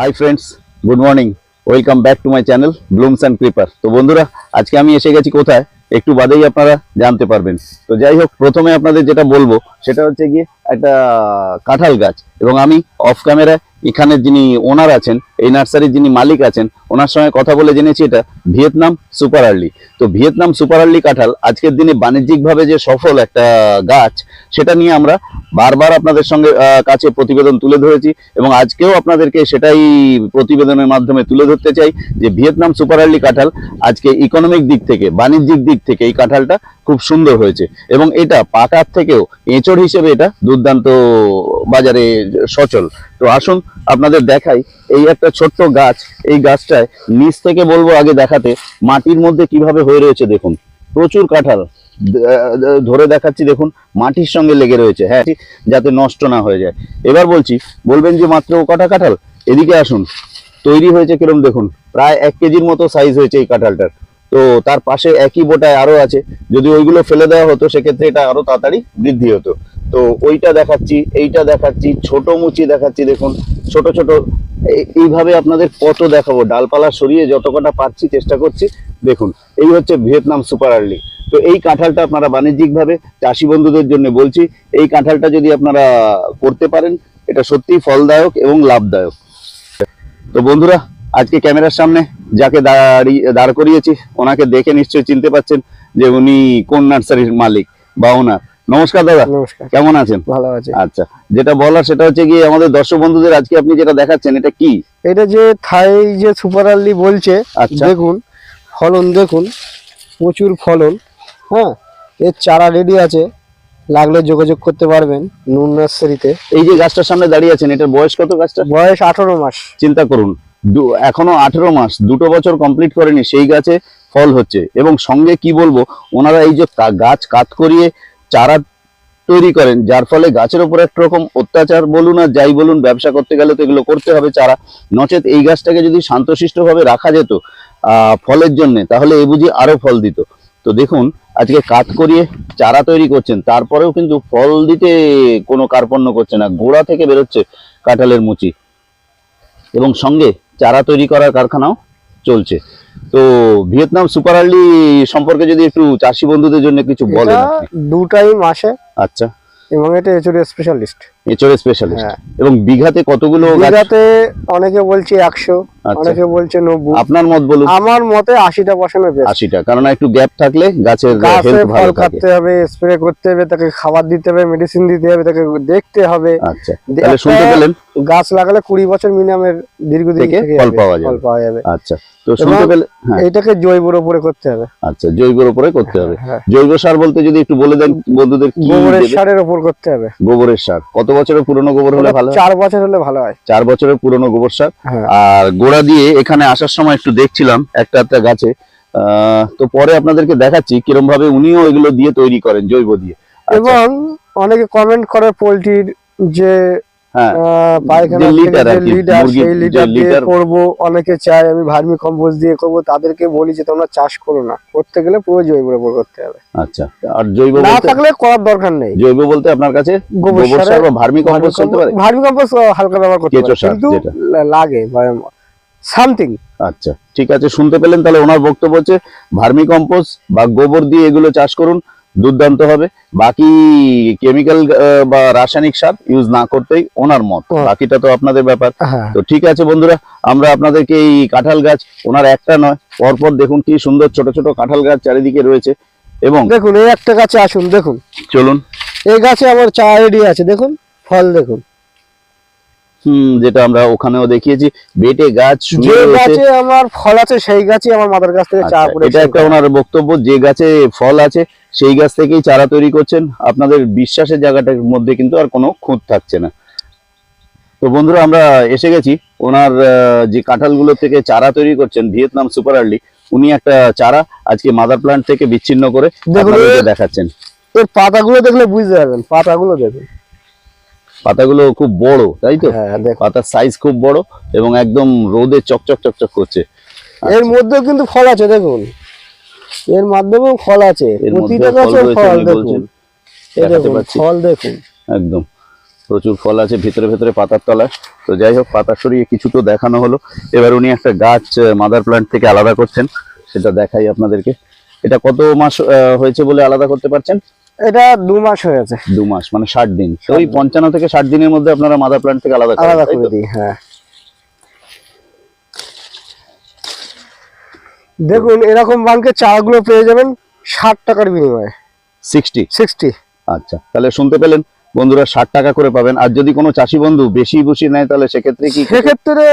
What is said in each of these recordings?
Hi friends good morning welcome back to my channel blooms and creeper তো বন্ধুরা, আজকে আমি এসে গেছি কোথায়? একটু বাদেই আপনারা জানতে পারবেন। তো যাই হোক, প্রথমে আপনাদের যেটা বলব, সেটা হচ্ছে গিয়ে একটা কাঁঠাল গাছ। এবং আমি অফ ক্যামেরায় এখানের যিনি ওনার আছেন, এই নার্সারির যিনি মালিক আছেন, ওনার সঙ্গে কথা বলে জেনেছি এটা ভিয়েতনাম সুপার আর্লি। তো ভিয়েতনাম সুপার আর্লি কাঁঠাল আজকের দিনে বাণিজ্যিকভাবে যে সফল একটা গাছ, সেটা নিয়ে আমরা বারবার আপনাদের সঙ্গে কাছে প্রতিবেদন তুলে ধরেছি এবং আজকেও আপনাদেরকে সেটাই প্রতিবেদনের মাধ্যমে তুলে ধরতে চাই যে ভিয়েতনাম সুপার আর্লি কাঁঠাল আজকে ইকোনমিক দিক থেকে, বাণিজ্যিক দিক থেকে এই কাঁঠালটা খুব সুন্দর হয়েছে। এবং এটা পাকার থেকেও এঁচড় হিসেবে এটা দুর্দান্ত বাজারে সচল। তো আসুন আপনাদের দেখাই এই একটা ছোট্ট গাছ। এই গাছটায় নিচ থেকে বলব আগে দেখাতে, মাটির মধ্যে কীভাবে হয়ে রয়েছে দেখুন। প্রচুর কাঁঠাল। ধরে দেখাচ্ছি দেখুন, মাটির সঙ্গে লেগে রয়েছে। হ্যাঁ যাতে নষ্ট না হয়ে যায়। এবার বলছি, বলবেন যে মাত্র ও কটা কাঁঠাল? এদিকে আসুন। তৈরি হয়েছে কিরম দেখুন, প্রায় এক কেজির মতো সাইজ হয়েছে এই কাঁঠালটার। তো তার পাশে একই বোটায় আরও আছে। যদি ওইগুলো ফেলে দেওয়া হতো, সেক্ষেত্রে এটা আরও তাড়াতাড়ি বৃদ্ধি হতো। তো ওইটা দেখাচ্ছি, এইটা দেখাচ্ছি, ছোট মুচি দেখাচ্ছি, দেখুন, ছোট ছোট। এই- এইভাবে আপনাদের কত দেখাবো। ডালপালা সরিয়ে যত কটা পাচ্ছি চেষ্টা করছি। দেখুন, এই হচ্ছে ভিয়েতনাম সুপার আর্লি। তো এই কাঁঠালটা আপনারা বাণিজ্যিকভাবে, চাষি বন্ধুদের জন্য বলছি, এই কাঁঠালটা যদি আপনারা করতে পারেন, এটা সত্যিই ফলদায়ক এবং লাভদায়ক। তো বন্ধুরা আজকে ক্যামেরার সামনে যাকে দাঁড়িয়ে দাঁড় করিয়েছি ওনাকে দেখে নিশ্চয়ই চিনতে পাচ্ছেন যে উনি কোন নার্সারির মালিক বা ওনার। নমস্কার দাদা। নমস্কার। কেমন আছেন? ভালো আছে। আচ্ছা যেটা বলার সেটা হচ্ছে গিয়ে আমাদের দর্শক বন্ধুদের আজকে আপনি যেটা দেখাচ্ছেন এটা কি? এটা যে থাই যে সুপার আর্লি বলছে আচ্ছা। দেখুন ফলন দেখুন প্রচুর ফলন হ্যাঁ? এর চারা রেডি আছে লাগলে যোগাযোগ করতে পারবেন নুন নার্সারিতে। এই যে গাছটার সামনে দাঁড়িয়ে আছেন এটার বয়স কত গাছটা বয়স আঠারো মাস। চিন্তা করুন। এখনও আঠেরো মাস, দুটো বছর কমপ্লিট করেনি, সেই গাছে ফল হচ্ছে। এবং সঙ্গে কি বলব, ওনারা এই যে গাছ কাত করিয়ে চারা তৈরি করেন, যার ফলে গাছের উপর এক রকম অত্যাচার বলুন আর যাই বলুন, ব্যবসা করতে গেলে তো এগুলো করতে হবে চারা। নচেত এই গাছটাকে যদি শান্তশিষ্টভাবে রাখা যেত ফলের জন্য, তাহলে এ বুঝি আরও ফল দিত। তো দেখুন, আজকে কাত করিয়ে চারা তৈরি করছেন, তারপরেও কিন্তু ফল দিতে কোনো কার্পণ্য করছে না, গোড়া থেকে বেরোচ্ছে কাঁঠালের মুচি। এবং সঙ্গে চারা তৈরি করার কারখানাও চলছে। তো ভিয়েতনাম সুপার আর্লি সম্পর্কে যদি একটু চাষি বন্ধুদের জন্য কিছু বলেন। দু টাইম আসে। আচ্ছা। এবং এটা এচুরি স্পেশালিস্ট এচড়ে স্পেশালিস্ট হ্যাঁ। এবং বিঘাতে কতগুলো বিঘাতে অনেকে বলছে একশো আচ্ছা। অনেকে বলছে নব্বই। আপনার মত বলুন। আমার মতে আশিটা বসানো বেশ। আশিটা কারণ একটু গ্যাপ থাকলে গাছের গাছে ফল হবে স্প্রে করতে হবে তাকে খাবার দিতে হবে মেডিসিন দিতে হবে তাকে দেখতে হবে। আচ্ছা তাহলে শুনতে পেলেন? গাছ লাগালে কুড়ি বছর মিনিমামের দীর্ঘদিন থেকে ফল পাওয়া যাবে। ফল পাওয়া যাবে। আচ্ছা তো শুনতে পেলেন হ্যাঁ। এইটাকে জৈবর উপরে করতে হবে। আচ্ছা জৈবের উপরে করতে হবে। হ্যাঁ। জৈব সার বলতে যদি একটু বলে দেন বন্ধুদের কি গোবরের সারের উপর করতে হবে। গোবরের সার কত বছরের পুরনো গোবর হলে ভালো? চার বছর হলে ভালো হয়। চার বছরের পুরনো গোবর সার। হ্যাঁ। আর গোড়া দিয়ে এখানে আসার সময় একটু দেখছিলাম একটা একটা গাছে। আহ, তো পরে আপনাদেরকে দেখাচ্ছি কিরম ভাবে উনিও এগুলো দিয়ে তৈরি করেন জৈব দিয়ে। আচ্ছা, এবং অনেকে কমেন্ট করে পোলট্রির যে পায়খানা যে থেকে litter যে আর কি, লিডার মুরগির সেই যে দিয়ে litter- অনেকে চায় আমি ভার্মি কম্পোস্ট দিয়ে করব তাদেরকে বলি যে তোমরা চাষ করো না। করতে গেলে পুরো জৈবের উপর করতে হবে। আচ্ছা আর জৈব না থাকলে করার দরকার নেই। জৈব বলতে আপনার কাছে গোবর গোবর সার বা ভার্মি কম্পোস্ট চলতে পারে? ভার্মি কম্পোস্ট হালকা ব্যবহার করতে পারে। কিন্তু লাগে সামথিং। আচ্ছা ঠিক আছে শুনতে পেলেন তাহলে ওনার বক্তব্য হচ্ছে ভার্মি কম্পোস্ট বা গোবর দিয়ে এগুলো চাষ করুন। দুর্দান্ত হবে। বাকি কেমিক্যাল বা রাসায়নিক সার ইউজ না করতেই ওনার মত। বাকিটা তো আপনাদের ব্যাপার। হ্যাঁ। তো ঠিক আছে বন্ধুরা আমরা আপনাদেরকে এই কাঁঠাল গাছ ওনার একটা নয় পরপর দেখুন কি সুন্দর ছোট ছোট কাঁঠাল গাছ চারিদিকে রয়েছে। এবং দেখুন এই একটা গাছে আসুন দেখুন। চলুন। এই গাছে আমার চা রেডি আছে দেখুন ফল দেখুন। হুম যেটা আমরা ওখানেও দেখিয়েছি বেটে গাছ যে গাছে আমার ফল আছে সেই গাছই আমার মাদার গাছ থেকে চা আচ্ছা, এটা একটা ওনার বক্তব্য যে গাছে ফল আছে সেই গাছ থেকেই চারা তৈরি করছেন। আপনাদের বিশ্বাসের জায়গাটার মধ্যে কিন্তু আর কোনো খুঁত থাকছে না। তো বন্ধুরা আমরা এসে গেছি। ওনার যে কাঁঠালগুলো থেকে চারা তৈরি করছেন ভিয়েতনাম সুপার আর্লি উনি একটা চারা আজকে মাদার প্লান্ট থেকে বিচ্ছিন্ন করে দেখুন, দেখাচ্ছেন। এর পাতাগুলো দেখলে বুঝতে পারবেন পাতাগুলো দেখুন। পাতাগুলো খুব বড় তাই তো? হ্যাঁ দেখুন। পাতার সাইজ খুব বড় এবং একদম রোদে চকচক চকচক করছে। এর মধ্যেও কিন্তু ফল আছে দেখুন। এর মাধ্যমেও ফল আছে। প্রতিটা গাছে ফল দেখুন। ফল দেখুন। একদম। প্রচুর ফল আছে ভিতরে ভেতরে পাতার তলায়। তো যাই হোক পাতা সরিয়ে কিছু তো দেখানো হলো। এবার উনি একটা গাছ মাদার প্লান্ট থেকে আলাদা করছেন। সেটা দেখাই আপনাদেরকে। এটা কত মাস হয়েছে বলে আলাদা করতে পারছেন? এটা দু মাস হয়েছে। দু মাস মানে ষাট দিন। ওই পঞ্চান্ন থেকে ষাট দিনের মধ্যে আপনারা মাদার প্লান্ট থেকে আলাদা আলাদা করে দিই হ্যাঁ। দেখুন এরকম বানকে চারাগুলো পেয়ে যাবেন ষাট টাকার বিনিময়ে। সিক্সটি সিক্সটি আচ্ছা তাহলে শুনতে পেলেন বন্ধুরা ষাট টাকা করে পাবেন। আর যদি কোনো চাষি বন্ধু বেশি বুশি নেয় তাহলে সেক্ষেত্রে কি সেক্ষেত্রে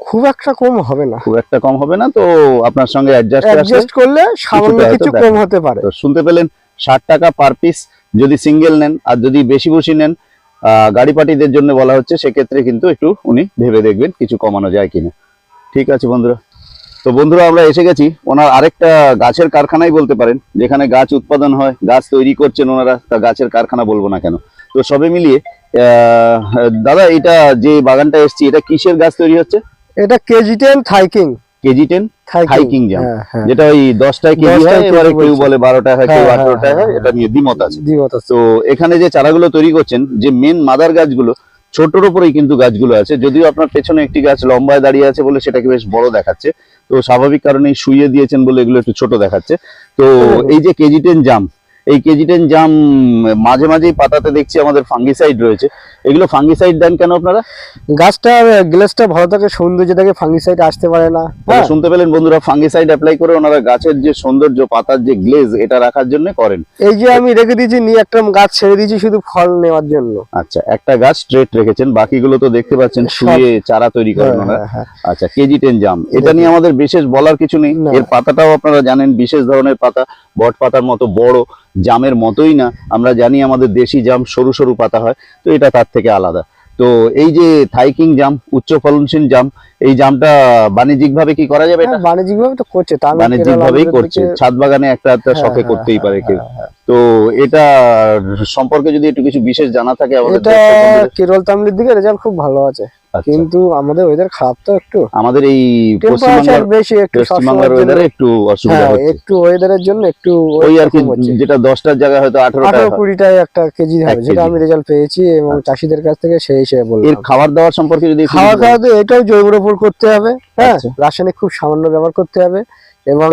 খুব একটা কম হবে না। খুব একটা কম হবে না তো আপনার সঙ্গে অ্যাডজাস্ট অ্যাডজাস্ট করলে সামান্য কিছু কম হতে পারে। তো শুনতে পেলেন ষাট টাকা পার পিস যদি সিঙ্গেল নেন আর যদি বেশি বসি নেন আহ, গাড়ি পার্টিদের জন্য বলা হচ্ছে সেক্ষেত্রে কিন্তু একটু উনি ভেবে দেখবেন কিছু কমানো যায় কিনা। ঠিক আছে বন্ধুরা। তো বন্ধুরা আমরা এসে গেছি। ওনার আরেকটা গাছের কারখানাই বলতে পারেন যেখানে গাছ উৎপাদন হয় গাছ তৈরি করছেন ওনারা তা গাছের কারখানা বলব না কেন। তো সবে মিলিয়ে দাদা এটা যে বাগানটা এসছি এটা কিসের গাছ তৈরি হচ্ছে? এটা KG ten Thai king. KG ten Thai king jam। হ্যাঁ হ্যাঁ। যেটা ওই দশটায় কেজি হয় এবারে কেউ বলে বারোটায় হয় কেউ হ্যাঁ, হ্যাঁ, আঠারোটায় হয় এটা নিয়ে দ্বিমত আছে। তো এখানে যে চারাগুলো তৈরি করছেন যে মেন মাদার গাছগুলো ছোটর উপরেই কিন্তু গাছগুলো আছে। যদিও আপনার পেছনে একটি গাছ লম্বায় দাঁড়িয়ে আছে বলে সেটাকে বেশ বড় দেখাচ্ছে। তো স্বাভাবিক কারণেই শুয়ে দিয়েছেন বলে এগুলো একটু ছোট দেখাচ্ছে। তো এই যে কেজি টেন জাম এই কেজি টেন জাম মাঝে মাঝেই পাতাতে দেখছি আমাদের ফাঙ্গিসাইড রয়েছে। এগুলো ফাঙ্গিসাইড দেন কেন আপনারা? গাছটার গ্লেসটা ভালো থাকে সৌন্দর্য থাকে ফাঙ্গিসাইড আসতে পারে না। হ্যাঁ শুনতে পেলেন বন্ধুরা ফাঙ্গিসাইড অ্যাপ্লাই করে ওনারা গাছের যে সৌন্দর্য পাতার যে গ্লেজ এটা রাখার জন্য করেন। এই যে আমি রেখে দিয়েছি নিয়ে একটা গাছ ছেড়ে দিয়েছি শুধু ফল নেওয়ার জন্য। আচ্ছা একটা গাছ স্ট্রেট রেখেছেন বাকিগুলো তো দেখতে পাচ্ছেন শুয়ে চারা তৈরি করেন হ্যাঁ, ওনারা। হ্যাঁ, হ্যাঁ। আচ্ছা কেজি টেন জাম এটা নিয়ে আমাদের বিশেষ বলার কিছু নেই। এর পাতাটাও আপনারা জানেন বিশেষ ধরনের পাতা বট পাতার মতো বড় জামের মতোই না। আমরা জানি আমাদের দেশি জাম সরু সরু পাতা হয়, তো এটা তার থেকে আলাদা। তো এই যে থাইকিং জাম উচ্চ ফলনশীল জাম এই জামটা বাণিজ্যিক ভাবে কি করা যাবে এটা? হ্যাঁ, বাণিজ্যিকভাবে তো করছে বাণিজ্যিক ভাবেই করছে। ছাদ বাগানে একটা একটা হ্যাঁ, শখে হ্যাঁ, করতেই পারে হ্যাঁ, কেউ। হ্যাঁ, তো এটা সম্পর্কে যদি একটু কিছু বিশেষ জানা থাকে আমাদের এটা কেরল তামিলের দিকে রেজাল্ট খুব ভালো আছে। আচ্ছা। কিন্তু আমাদের ওয়েদার খারাপ তো একটু। আমাদের এই পশ্চিমবঙ্গের বেশি একটু পশ্চিমবঙ্গের ওয়েদারে একটু অসুবিধা হ্যাঁ হচ্ছে। একটু ওয়েদারের জন্য একটু ওই আর কি। যেটা দশটার জায়গায় হয়তো আঠারোটা আঠারো কুড়িটায় একটা কেজি হবে যেটা আমি রেজাল্ট পেয়েছি এবং চাষিদের কাছ থেকে সেই হিসেবে এর খাবার দাবার সম্পর্কে যদি খাওয়া দাওয়া তো এটাও জৈবের উপর করতে হবে হ্যাঁ? আচ্ছা। রাসায়নিক খুব সামান্য ব্যবহার করতে হবে এবং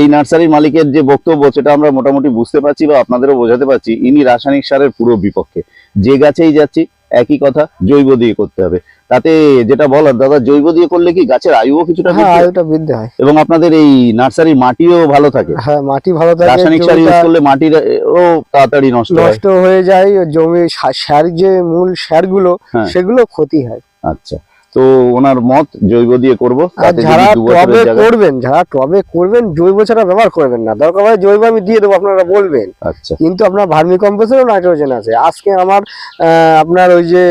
এই নার্সারির মালিকের যে বক্তব্য সেটা আমরা মোটামুটি বুঝতে পারছি বা আপনাদেরও বোঝাতে পারছি ইনি রাসায়নিক সারের পুরো বিপক্ষে। যে গাছেই যাচ্ছি একই কথা জৈব দিয়ে করতে হবে। তাতে যেটা বলার দাদা জৈব দিয়ে করলে কি গাছের আয়ুও কিছুটা হয়? আয়ুটা বৃদ্ধি হয়। এবং আপনাদের এই নার্সারির মাটিও ভালো থাকে? হ্যাঁ মাটি ভালো থাকে রাসায়নিক সার ইউজ করলে মাটির ও তাড়াতাড়ি নষ্ট নষ্ট হয়ে যায় জমি সার যে মূল সারগুলো হ্যাঁ। সেগুলো ক্ষতি হয়। আচ্ছা। তো ওনার মত জৈব দিয়ে করব যারা টবে করবেন যারা টবে করবেন জৈব ছাড়া ব্যবহার করবেন না। দরকার হয় জৈব আমি দিয়ে দেবো আপনারা বলবেন। আচ্ছা। কিন্তু আপনার ভার্মি কম্পোস্টেরও নাইট্রোজেন আছে। আজকে আমার আপনার ওই যে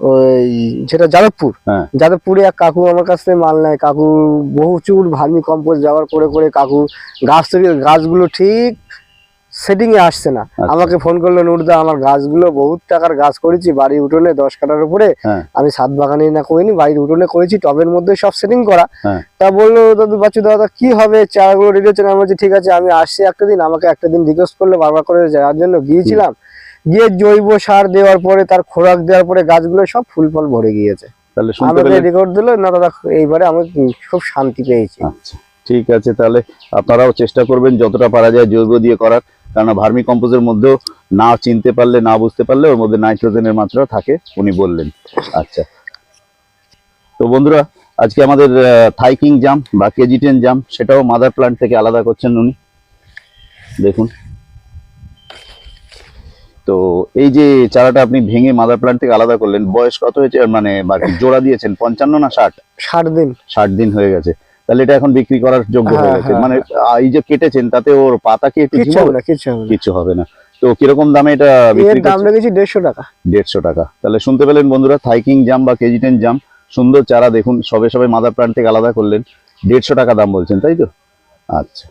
ওই যেটা যাদবপুর হ্যাঁ। যাদবপুরে এক কাকু আমার কাছ থেকে মাল নেয়। কাকু বহুচুর ভার্মি কম্পোস্ট ব্যবহার করে করে কাকু গাছ তৈরি গাছগুলো ঠিক সেটিং এ আসছে না। আচ্ছা। আমাকে ফোন করল নুরদা আমার গাছগুলো বহুত টাকার গাছ করেছি বাড়ির উঠোনে দশ কাটার উপরে। হ্যাঁ। আমি সাত বাগানে না করিনি বাড়ির উঠোনে করেছি টবের মধ্যে সব সেটিং করা। হ্যাঁ। তা বলল দাদু বাচ্চু দাদা কি হবে? চারাগুলো রেডি হচ্ছে না। আমি বলছি ঠিক আছে আমি আসছি একটা দিন। আমাকে একটা দিন রিকোয়েস্ট করলে বারবার করে যাওয়ার জন্য গিয়েছিলাম। গিয়ে জৈব সার দেওয়ার পরে তার খোরাক দেওয়ার পরে গাছগুলো সব ফুল ফল ভরে গিয়েছে। তাহলে শুনতে আমাকে রেকর্ড দিলো না দাদা এইবারে আমি খুব শান্তি পেয়েছি। আচ্ছা ঠিক আছে তাহলে আপনারাও চেষ্টা করবেন যতটা পারা যায় জৈব দিয়ে করার। কারণ ভার্মি কম্পোজের মধ্যেও না চিনতে পারলে না বুঝতে পারলে ওর মধ্যে নাইট্রোজেনের মাত্রা থাকে উনি বললেন। আচ্ছা। তো বন্ধুরা আজকে আমাদের থাইকিং জাম বা কেজিটেন জাম সেটাও মাদার প্লান্ট থেকে আলাদা করছেন উনি। দেখুন। তো এই যে চারাটা আপনি ভেঙে মাদার প্লান্ট থেকে আলাদা করলেন বয়স কত হয়েছে? মানে জোড়া দিয়েছেন পঞ্চান্ন না ষাট? ষাট দিন। ষাট দিন হয়ে গেছে। তাহলে এটা এখন বিক্রি করার যোগ্য হয়ে হ্যাঁ, গেছে। হ্যাঁ, মানে আহ, এই যে কেটেছেন তাতে ওর পাতা কি একটু কিছু হবে না কিছু হবে না। কিচ্ছু হবে না। তো কীরকম দামে এটা বিক্রি দাম লেগেছে দেড়শো টাকা। দেড়শো টাকা। তাহলে শুনতে পেলেন বন্ধুরা থাইকিং জাম বা কেজি টেন জাম সুন্দর চারা দেখুন সবে সবে মাদার প্লান্ট থেকে আলাদা করলেন। দেড়শো টাকা দাম বলছেন তাই তো? আচ্ছা।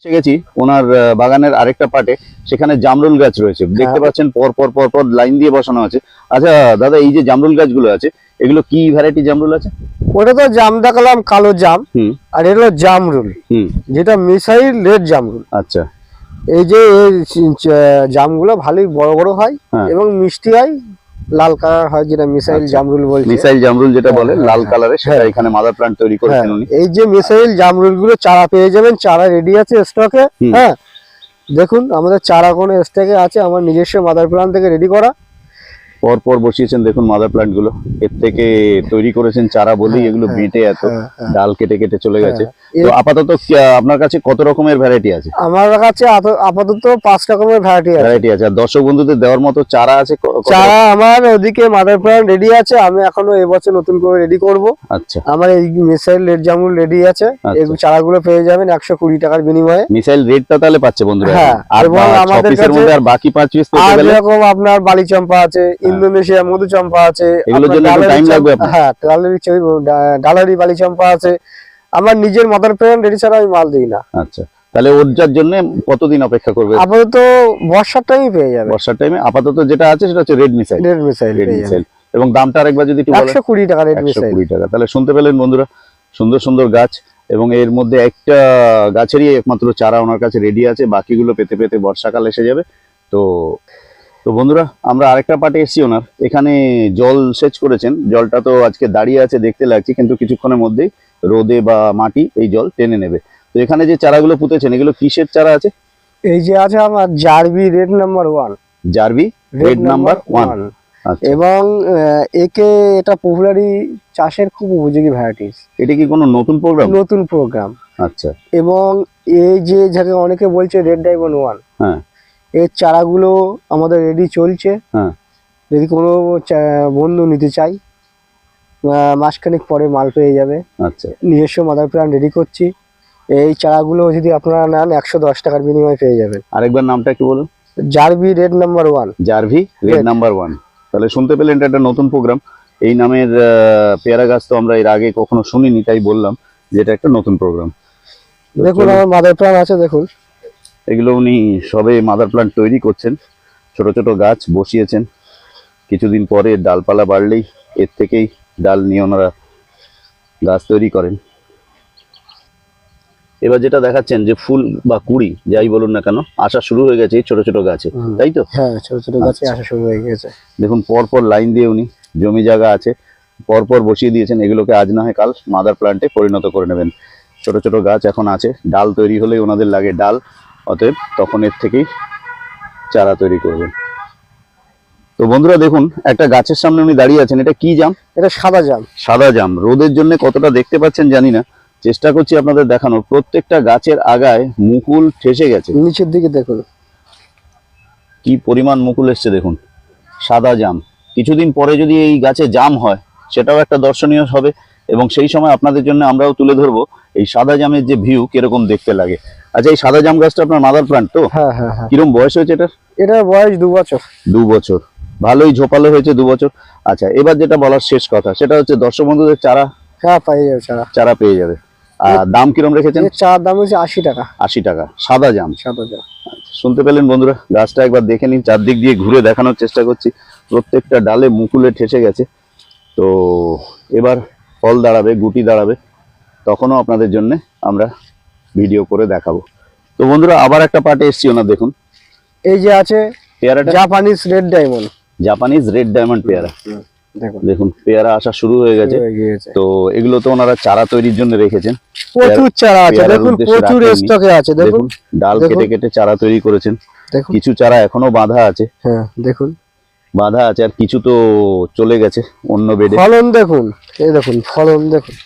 এসে গেছি ওনার বাগানের আরেকটা পার্টে সেখানে জামরুল গাছ রয়েছে। দেখতে হ্যাঁ। পাচ্ছেন পর পর পর পর লাইন দিয়ে বসানো আছে। আচ্ছা দাদা এই যে জামরুল গাছগুলো আছে এগুলো কি ভ্যারাইটি জামরুল আছে? ওটা তো জাম দেখালাম কালো জাম আর এটা হলো জামরুল হুম। যেটা মিসাইল রেড জামরুল। আচ্ছা। এই যে জামগুলো ভালোই বড় বড় হয় হ্যাঁ। এবং মিষ্টি হয় লাল কালার হয় যেটা মিসাইল আচ্ছা। জামরুল বলছে। মিসাইল জামরুল যেটা বলে হ্যাঁ, লাল কালারে কালারের সেটা হ্যাঁ। এখানে মাদার প্লান্ট তৈরি হ্যাঁ, করেছেন উনি। এই যে মিসাইল জামরুলগুলো চারা পেয়ে যাবেন চারা রেডি আছে স্টকে হ্যাঁ দেখুন আমাদের চারা কোন স্টকে আছে আমার নিজস্ব মাদার প্ল্যান থেকে রেডি করা। পর পর বসিয়েছেন দেখুন মাদার প্লান্টগুলো। এর থেকে তৈরি করেছেন চারা বলেই হ্যাঁ, এগুলো হ্যাঁ, বেঁটে এত হ্যাঁ। ডাল কেটে কেটে চলে গেছে। তো আপাতত আপনার কাছে কত রকমের ভ্যারাইটি আছে? আমার কাছে আপাতত পাঁচ রকমের ভ্যারাইটি আছে। ভ্যারাইটি আছে। আর দর্শক বন্ধুদের দেওয়ার মতো চারা আছে চারা আমার ওদিকে মাদার প্ল্যান রেডি আছে আমি এখনও এবছর নতুন করে রেডি করব। আচ্ছা। আমার এই মিসাইল রেড জামুন রেডি আছে। আচ্ছা। এই চারাগুলো পেয়ে যাবেন একশো কুড়ি টাকার বিনিময়ে। মিসাইল রেটটা তাহলে পাচ্ছে বন্ধুরা। হ্যাঁ, আর আমাদের কাছে- আর বাকি পাঁচ পিস আর এরকম আপনার বালি চম্পা আছে ইন্দোনেশিয়া মধু চম্পা আছে এগুলোর জন্য ডালারি লাগবে হ্যাঁ ডালারি বালি চম্পা আছে। আমার নিজের মাদার প্ল্যান রেডি ছাড়া আমি মাল দিই না। আচ্ছা তাহলে ওরজার জন্য কতদিন অপেক্ষা করবে? আপাতত বর্ষার টাইমই পেয়ে যাবে। বর্ষার টাইমে আপাতত যেটা আছে সেটা হচ্ছে red missile red missile red missile এবং দামটা আরেকবার যদি একটু বলেন। একশো কুড়ি টাকা রেড মিসাইল কুড়ি টাকা। তাহলে শুনতে পেলেন বন্ধুরা সুন্দর সুন্দর গাছ এবং এর মধ্যে একটা গাছেরই একমাত্র চারা ওনার কাছে রেডি আছে। বাকিগুলো পেতে পেতে বর্ষাকাল এসে যাবে। তো তো বন্ধুরা আমরা আরেকটা পার্টে এসেছি ওনার। এখানে জল সেচ করেছেন। জলটা তো আজকে দাঁড়িয়ে আছে দেখতে লাগছে কিন্তু কিছুক্ষণের মধ্যেই রোদে বা মাটি এই জল টেনে নেবে। তো এখানে যে চারাগুলো পুঁতেছেন এগুলো কিসের চারা আছে? এই যে আছে আমার জারবি red number one. জারবি red number one. আচ্ছা। এবং একে এটা পপুলারি চাষের খুব উপযোগী ভ্যারাইটিস এটা কি কোনো নতুন প্রোগ্রাম নতুন প্রোগ্রাম আচ্ছা। এবং এই যে যাকে অনেকে বলছে রেড ডায়মন্ড ওয়ান হ্যাঁ। এর চারাগুলো আমাদের রেডি চলছে। হ্যাঁ। যদি কোনো বন্ধু নিতে চাই মাসখানেক পরে মাল পেয়ে যাবে। আচ্ছা। নিজস্ব মাদার প্ল্যান রেডি করছি। এই চারাগুলো যদি আপনারা নেন একশো দশ টাকার বিনিময়ে পেয়ে যাবেন। আরেকবার নামটা একটু বলুন। জারবি red number one জারভি red number one তাহলে শুনতে পেলেন এটা একটা নতুন প্রোগ্রাম এই নামের পেয়ারা গাছ তো আমরা এর আগে কখনো শুনিনি তাই বললাম যে এটা একটা নতুন প্রোগ্রাম দেখুন আমার মাদার প্ল্যান আছে দেখুন। এগুলো উনি সবে মাদার প্লান্ট তৈরি করছেন। ছোট ছোট গাছ বসিয়েছেন। কিছুদিন পরে ডালপালা বাড়লেই এর থেকেই ডাল নিয়ে ওনারা গাছ তৈরি করেন। এবার যেটা দেখাচ্ছেন যে ফুল বা কুড়ি যাই বলুন না কেন আসা শুরু হয়ে গেছে ছোট ছোট গাছে তাই তো? হ্যাঁ ছোট ছোট গাছে আচ্ছা। আসা শুরু হয়ে গেছে। দেখুন পর পর লাইন দিয়ে উনি জমি জায়গা আছে পর পর বসিয়ে দিয়েছেন এগুলোকে আজ না হয় কাল মাদার প্লান্টে পরিণত করে নেবেন। ছোট ছোট গাছ এখন আছে ডাল তৈরি হলেই ওনাদের লাগে ডাল অতএব তখন এর থেকেই চারা তৈরি করবেন। তো বন্ধুরা দেখুন একটা গাছের সামনে উনি দাঁড়িয়ে আছেন এটা কি জাম? এটা সাদা জাম। সাদা জাম। রোদের জন্য কতটা দেখতে পাচ্ছেন জানি না। চেষ্টা করছি আপনাদের দেখানোর। প্রত্যেকটা গাছের আগায় মুকুল ঠেসে গেছে। নিচের দিকে দেখুন। কি পরিমাণ মুকুল এসছে দেখুন। সাদা জাম। কিছুদিন পরে যদি এই গাছে জাম হয় সেটাও একটা দর্শনীয় হবে। এবং সেই সময় আপনাদের জন্য আমরাও তুলে ধরবো এই সাদা জামের যে ভিউ কীরকম দেখতে লাগে। আচ্ছা এই সাদা জাম গাছটা আপনার মাদার প্লান্ট তো? হ্যাঁ হ্যাঁ হ্যাঁ। কিরম বয়স হয়েছে এটার? এটার বয়স দু বছর। দু বছর। ভালোই ঝোপালো হয়েছে দু বছর। আচ্ছা এবার যেটা বলার শেষ কথা সেটা হচ্ছে দর্শক বন্ধুদের চারা? হ্যাঁ পাই যাবে চারা। চারা পেয়ে যাবে। আর দাম কিরম রেখেছেন? চার দাম হচ্ছে আশি টাকা। আশি টাকা সাদা জাম। সাদা জাম। শুনতে পেলেন বন্ধুরা গাছটা একবার দেখে নিন চারদিক দিয়ে ঘুরে দেখানোর চেষ্টা করছি। প্রত্যেকটা ডালে মুকুলে ঠেসে গেছে। তো এবার ফল দাঁড়াবে গুটি দাঁড়াবে তখনও আপনাদের জন্য আমরা ভিডিও করে দেখাবো। তো বন্ধুরা আবার একটা পার্টে এসছি ওনার দেখুন। এই যে আছে পেয়ারাটা? Japanese red diamond Japanese red diamond পেয়ারা। দেখুন। পেয়ারা আসা শুরু হয়ে গেছে। তো এগুলো তো ওনারা চারা তৈরির জন্য রেখেছেন। প্রচুর চারা আছে। দেখুন প্রচুর স্টকে আছে। দেখুন। ডাল কেটে কেটে চারা তৈরি করেছেন। কিছু চারা এখনও বাঁধা আছে। হ্যাঁ দেখুন। বাঁধা আছে আর কিছু তো চলে গেছে অন্য বেডে। ফলন দেখুন এই দেখুন ফলন দেখুন।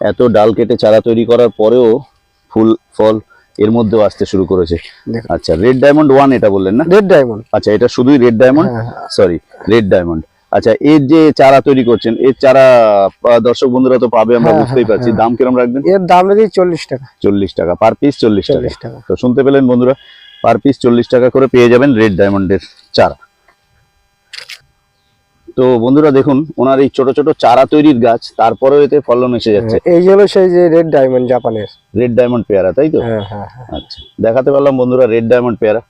এত ডাল কেটে চারা তৈরি করার পরেও ফুল ফল এর মধ্যেও আসতে শুরু করেছে। আচ্ছা রেড ডায়মন্ড ওয়ান এটা বললেন না? Red diamond. আচ্ছা এটা শুধুই রেড ডায়মন্ড? হ্যাঁ সরি রেড ডায়মন্ড। আচ্ছা এর যে চারা তৈরি করছেন এর চারা দর্শক বন্ধুরা তো পাবে আমরা হ্যাঁ, বুঝতেই হ্যাঁ, পারছি। হ্যাঁ। দাম কিরম রাখবেন? এর দাম রেখে চল্লিশ টাকা। চল্লিশ টাকা পার পিস চল্লিশ টাকা। তো শুনতে পেলেন বন্ধুরা পার পিস চল্লিশ টাকা করে পেয়ে যাবেন রেড ডায়মন্ডের চারা। তো বন্ধুরা দেখুন ওনার এই ছোট ছোট চারা তৈরির গাছ তারপরেও এতে ফলন এসে যাচ্ছে। হ্যাঁ, এই হলো সেই যে রেড ডায়মন্ড জাপানের। রেড ডায়মন্ড পেয়ারা তাই তো? হ্যাঁ হ্যাঁ আচ্ছা দেখাতে পারলাম বন্ধুরা রেড ডায়মন্ড পেয়ারা।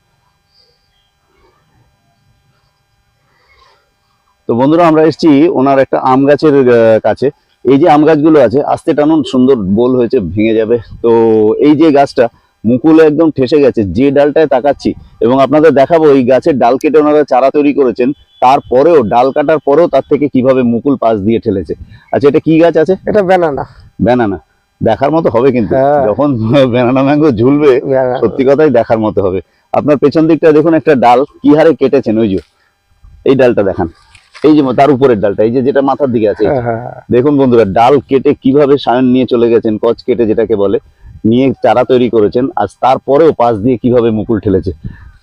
তো বন্ধুরা আমরা এসেছি ওনার একটা আম গাছের কাছে। এই যে আম গাছগুলো আছে আস্তে টানুন সুন্দর বোল হয়েছে ভেঙে যাবে। তো এই যে গাছটা মুকুলে একদম ঠেসে গেছে যে ডালটায় তাকাচ্ছি এবং আপনাদের দেখাবো এই গাছের ডাল কেটে ওনারা চারা তৈরি করেছেন তারপরেও ডাল কাটার পরেও তার থেকে কীভাবে মুকুল পাশ দিয়ে ঠেলেছে। আচ্ছা এটা কি গাছ আছে? এটা ব্যানানা ব্যানানা দেখার মতো হবে কিন্তু হ্যাঁ। যখন ব্যানানা ম্যাঙ্গো ঝুলবে সত্যি কথাই দেখার মতো হবে। আপনার পেছন দিকটা দেখুন একটা ডাল কি হারে কেটেছেন ওই যে এই ডালটা দেখান। এই যে তার উপরের ডালটা এই যে যেটা মাথার দিকে আছে হ্যাঁ, দেখুন বন্ধুরা ডাল কেটে কীভাবে সায়ন নিয়ে চলে গেছেন কচ কেটে যেটাকে বলে নিয়ে চারা তৈরি করেছেন আজ তারপরেও পাশ দিয়ে কীভাবে মুকুল ঠেলেছে।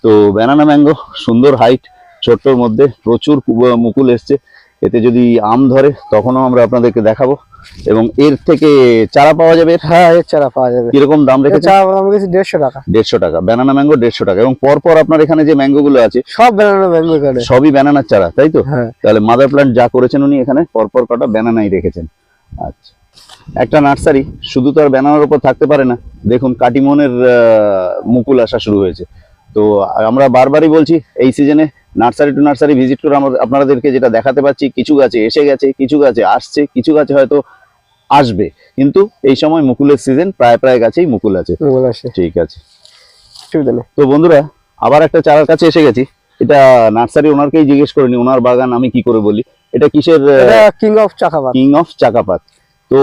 তো ব্যানানা ম্যাঙ্গো সুন্দর হাইট ছোট্টর মধ্যে প্রচুর মুকুল এসছে। এতে যদি আম ধরে তখনও আমরা আপনাদেরকে দেখাবো। এবং এর থেকে চারা পাওয়া যাবে? হ্যাঁ এর চারা পাওয়া যাবে। কীরকম দাম রেখেছে চারা গেছি দেড়শো টাকা। দেড়শো টাকা ব্যানানা ম্যাঙ্গো দেড়শো টাকা। এবং পরপর আপনার এখানে যে ম্যাঙ্গো গুলো আছে সব ব্যানানা ম্যাঙ্গো এখানে সবই ব্যানানার চারা তাই তো? হ্যাঁ। তাহলে মাদার প্ল্যান্ট যা করেছেন উনি এখানে পরপর কটা ব্যানানাই রেখেছেন। আচ্ছা। একটা নার্সারি শুধু তো আর ব্যানানার উপর থাকতে পারে না। দেখুন কাটিমনের মুকুল আসা শুরু হয়েছে। তো আমরা বারবারই বলছি এই সিজনে নার্সারি টু নার্সারি ভিজিট করে আমরা আপনাদেরকে যেটা দেখাতে পাচ্ছি কিছু গাছে এসে গেছে কিছু গাছে আসছে কিছু গাছে হয়তো আসবে। কিন্তু এই সময় মুকুলের সিজন প্রায় প্রায় গাছেই মুকুল আছে। ঠিক আছে। তো বন্ধুরা আবার একটা চারার কাছে এসে গেছি। এটা নার্সারি ওনারকেই জিজ্ঞেস করিনি ওনার বাগান আমি কি করে বলি? এটা কিসের কিং অফ চাকাপাত কিং অফ চাকাপাত তো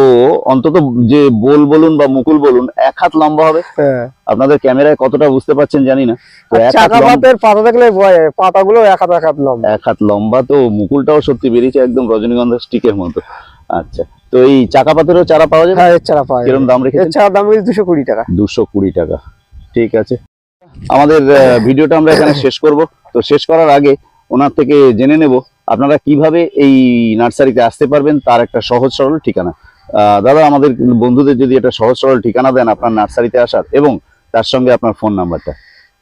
অন্তত যে বোল বলুন বা মুকুল বলুন এক হাত লম্বা হবে। হ্যাঁ। আপনাদের ক্যামেরায় কতটা বুঝতে পারছেন জানি না। এক হাত লম্বা পাতা দেখলে পাতাগুলো এক হাত এক হাত লম্বা। এক হাত লম্বা তো মুকুলটাও সত্যি বেরিয়েছে একদম রজনীগন্ধা স্টিকের মতো। আচ্ছা তো এই চাকাপাতেরও চারা পাওয়া যায় হ্যাঁ চারা পাওয়া কীরকম দাম রেখে চারা দাম দুশো কুড়ি টাকা। দুশো কুড়ি টাকা। ঠিক আছে। আমাদের ভিডিওটা আমরা এখানে শেষ করব। তো শেষ করার আগে ওনার থেকে জেনে নেব আপনারা কীভাবে এই নার্সারিতে আসতে পারবেন তার একটা সহজ সরল ঠিকানা। দাদা আমাদের বন্ধুদের যদি একটা সহজ সরল ঠিকানা দেন আপনার নার্সারিতে আসার এবং তার সঙ্গে আপনার ফোন নাম্বারটা।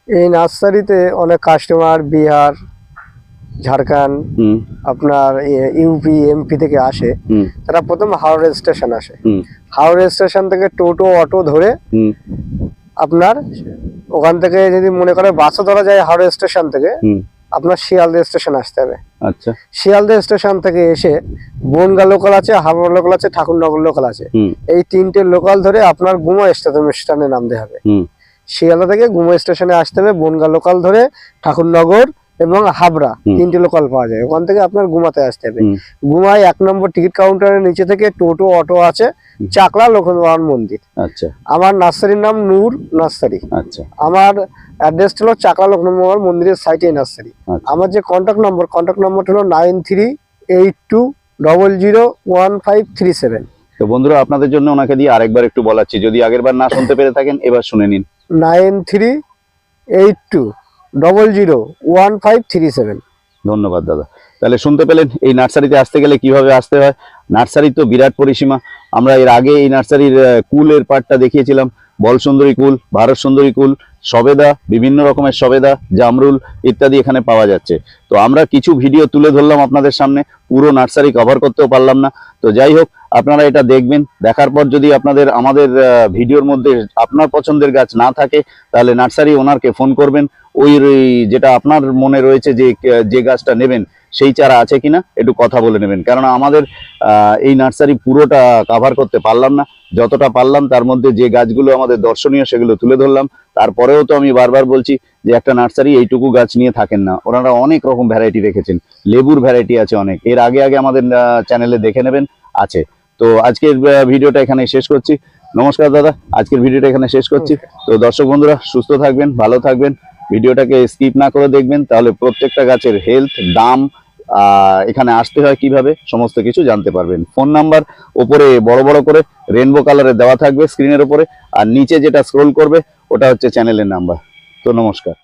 এই নার্সারিতে অনেক কাস্টমার বিহার ঝাড়খণ্ড আপনার ইউপি এমপি থেকে আসে। তারা প্রথম হাওড়া স্টেশন আসে। হাওড়া স্টেশন থেকে টোটো অটো ধরে আপনার ওখান থেকে যদি মনে করে বাসও ধরা যায় হাওড়া স্টেশন থেকে আপনার শিয়ালদা স্টেশন আসতে হবে। আচ্ছা। শিয়ালদা স্টেশন থেকে এসে বনগা লোকাল আছে হাওড়া লোকাল আছে ঠাকুরনগর লোকাল আছে। এই তিনটে লোকাল ধরে আপনার গুমা স্টেশন নামতে হবে। হুম। শিয়ালদা থেকে গুমা স্টেশনে আসতে হবে বনগা লোকাল ধরে ঠাকুরনগর এবং হাবড়া। তিনটে লোকাল পাওয়া যায়। ওখান থেকে আপনার গুমাতে আসতে হবে। গুমায় এক নম্বর টিকিট কাউন্টারের নিচে থেকে টোটো অটো আছে চাকলা লক্ষ্মণ মন্দির। আচ্ছা। আমার নার্সারির নাম নূর নার্সারি। আচ্ছা। আমার অ্যাড্রেস হলো চাকলা লক্ষ্মণ মন্দিরের সাইটে নার্সারি। আচ্ছা। আমার যে কন্ট্যাক্ট নম্বর কন্ট্যাক্ট নম্বর হলো nine three eight two double zero one five three seven তো বন্ধুরা আপনাদের জন্য ওনাকে দিয়ে আরেকবার একটু বলাচ্ছি। যদি আগেরবার না শুনতে পেরে থাকেন এবার শুনে নিন। Nine three eight two double zero one five three seven ধন্যবাদ, দাদা। তাহলে শুনতে পেলেন, এই নার্সারিতে আসতে গেলে কীভাবে আসতে হয়? নার্সারি তো বিরাট পরিসীমা। আমরা এর আগে এই নার্সারির কুলের পার্টটা দেখিয়েছিলাম। বল সুন্দরী কুল ভারত সুন্দরী কুল, সবেদা, বিভিন্ন রকমের সবেদা, জামরুল ইত্যাদি এখানে পাওয়া যাচ্ছে। তো আমরা কিছু ভিডিও তুলে ধরলাম আপনাদের সামনে। পুরো নার্সারি কভার করতেও পারলাম না। তো যাই হোক, আপনারা এটা দেখবেন। দেখার পর যদি আপনাদের, আমাদের ভিডিওর মধ্যে আপনার পছন্দের গাছ না থাকে, তাহলে নার্সারি ওনারকে ফোন করবেন। ওই যেটা আপনার মনে রয়েছে যে যে গাছটা নেবেন সেই চারা আছে কিনা একটু কথা বলে নেবেন। কারণ আমাদের এই নার্সারি পুরোটা কাভার করতে পারলাম না। যতটা পারলাম তার মধ্যে যে গাছগুলো আমাদের দর্শনীয় সেগুলো তুলে ধরলাম। তারপরেও তো আমি বারবার বলছি যে একটা নার্সারি এইটুকু গাছ নিয়ে থাকেন না। ওনারা অনেক রকম ভ্যারাইটি রেখেছেন। লেবুর ভ্যারাইটি আছে অনেক। এর আগে আগে আমাদের চ্যানেলে দেখে নেবেন আছে। তো আজকের ভিডিওটা এখানে শেষ করছি। নমস্কার দাদা আজকের ভিডিওটা এখানে শেষ করছি। তো দর্শক বন্ধুরা সুস্থ থাকবেন ভালো থাকবেন। ভিডিওটাকে স্কিপ না করে দেখবেন, তাহলে প্রত্যেকটা গাছের হেলথ দাম এখানে আসতে হয় কীভাবে, সমস্ত কিছু জানতে পারবেন। ফোন নাম্বার ওপরে বড় বড় করে রেনবো কালারে দেওয়া থাকবে স্ক্রিনের ওপরে। আর নিচে যেটা স্ক্রোল করবে, ওটা হচ্ছে চ্যানেলের নাম্বার তো নমস্কার।